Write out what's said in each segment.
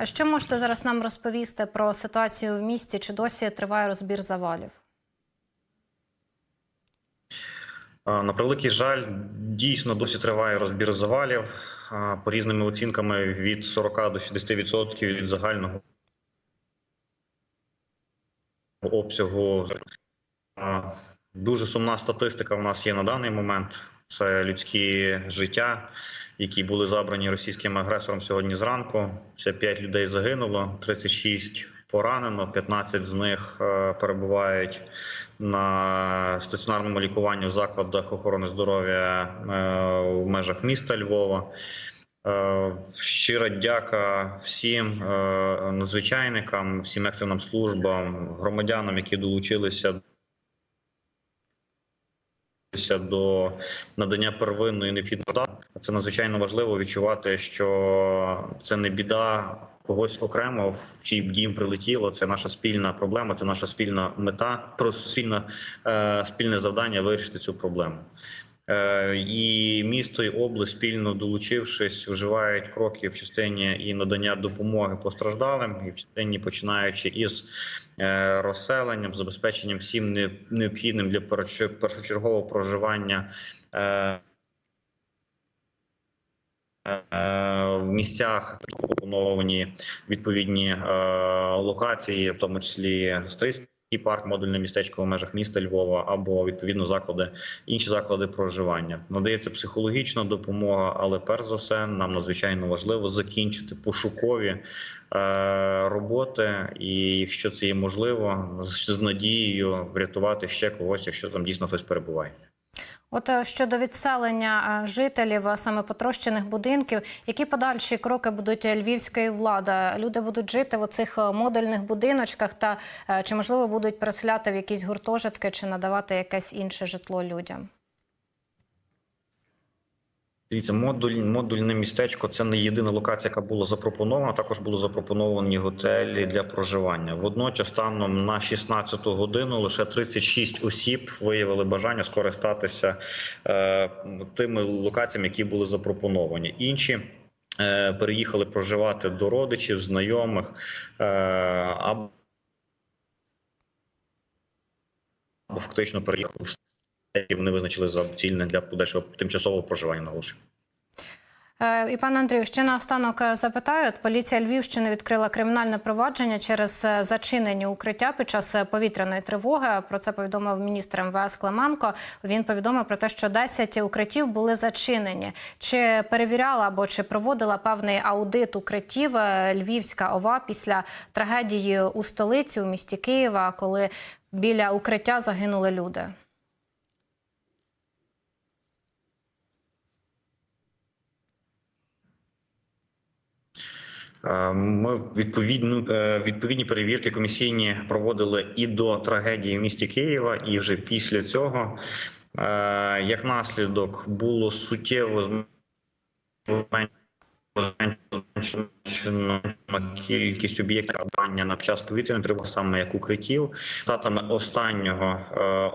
А що можете зараз нам розповісти про ситуацію в місті? Чи досі триває розбір завалів? На превеликий жаль, дійсно досі триває розбір завалів. По різними оцінками від 40 до 60% від загального обсягу. Дуже сумна статистика в нас є на даний момент. Це людські життя, які були забрані російським агресором сьогодні зранку. Це 5 людей загинуло, 36 поранено, 15 з них е, перебувають на стаціонарному лікуванні в закладах охорони здоров'я е, в межах міста Львова. Е, Щира дяка всім надзвичайникам, всім екстреним службам, громадянам, які долучилися до надання первинної необхідної. Це надзвичайно важливо відчувати, що це не біда когось окремо, в чий дім прилетіло. Це наша спільна проблема, це наша спільна мета, про спільна, е, спільне завдання вирішити цю проблему. Е, І місто і область спільно долучившись, вживають кроки в частині і надання допомоги постраждалим, і в частині починаючи із е, розселенням, забезпеченням всім необхідним для першочергового проживання. е, В місцях пропоновані відповідні локації, в тому числі Стрийський парк, модульне містечко в межах міста Львова, або відповідно заклади, інші заклади проживання. Надається психологічна допомога, але перш за все нам надзвичайно важливо закінчити пошукові е, роботи, і якщо це є можливо, з надією врятувати ще когось, якщо там дійсно хтось перебуває. От е, щодо відселення е, жителів е, саме потрощених будинків, які подальші кроки будуть львівської влади? Люди будуть жити в оцих е, модульних будиночках, та чи можливо будуть переселяти в якісь гуртожитки чи надавати якесь інше житло людям? Дивіться, модуль, модульне містечко це не єдина локація, яка була запропонована. Також були запропоновані готелі для проживання. Водночас, станом на 16 годину, лише 36 осіб виявили бажання скористатися е, тими локаціями, які були запропоновані. Інші е, переїхали проживати до родичів, знайомих е, або фактично переїхали які вони визначили за цільне для подальшого тимчасового проживання наголошую. Е, І пане Андрію, ще наостанок е, запитаю. От Поліція Львівщини відкрила кримінальне провадження через е, зачинені укриття під час повітряної тривоги. Про це повідомив міністр МВС Клименко. Він повідомив про те, що 10 укриттів були зачинені. Чи перевіряла або чи проводила певний аудит укриттів Львівська ОВА після трагедії у столиці у місті Києва, коли біля укриття загинули люди? Ми відповідну е, відповідні перевірки комісійні проводили і до трагедії в місті Києва, і вже після цього, е, як наслідок, було суттєво зменшено кількість об'єктів обрання на час повітряної тривоги, саме як укриттів. Датами останнього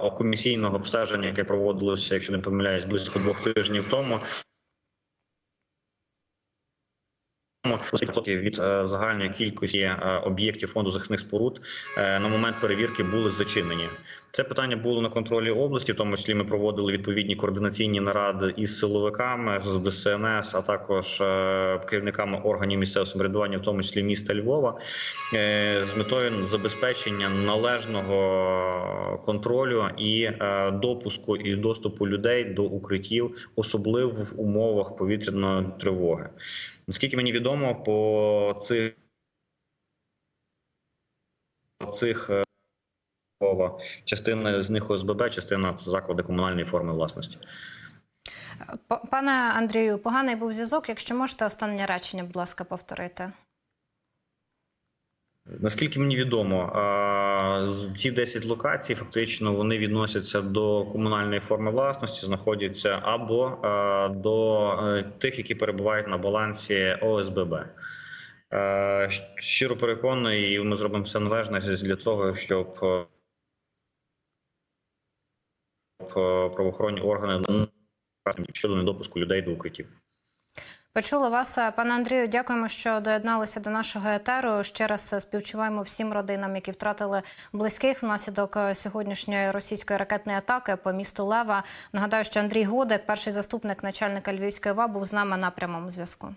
е, комісійного обстеження, яке проводилося, якщо не помиляюсь, близько двох тижнів тому. Відсотків від е, загальної кількості е, об'єктів фонду захисних споруд е, на момент перевірки були зачинені. Це питання було на контролі області. В тому числі ми проводили відповідні координаційні наради із силовиками з ДСНС, а також керівниками органів місцевого самоврядування, в тому числі міста Львова, з метою забезпечення належного контролю і допуску і доступу людей до укриттів, особливо в умовах повітряної тривоги. Наскільки мені відомо, по цих цих е, частина з них ОСББ, частина це заклади комунальної форми власності. Пане Андрію, поганий був зв'язок. Якщо можете останнє речення, будь ласка, повторити. Наскільки мені відомо, ці 10 локацій фактично вони відносяться до комунальної форми власності, знаходяться або до е, тих, які перебувають на балансі ОСББ. Е, Щиро переконаний, і ми зробимо все належне для того, щоб е, правоохоронні органи щодо недопуску людей до укриттів. Почули вас, Е, пане Андрію. Дякуємо, що доєдналися до нашого етеру. Ще раз е, співчуваємо всім родинам, які втратили близьких внаслідок е, сьогоднішньої російської ракетної атаки по місту Лева. Нагадаю, що Андрій Годик, перший заступник начальника Львівської ВА, був з нами на прямому зв'язку.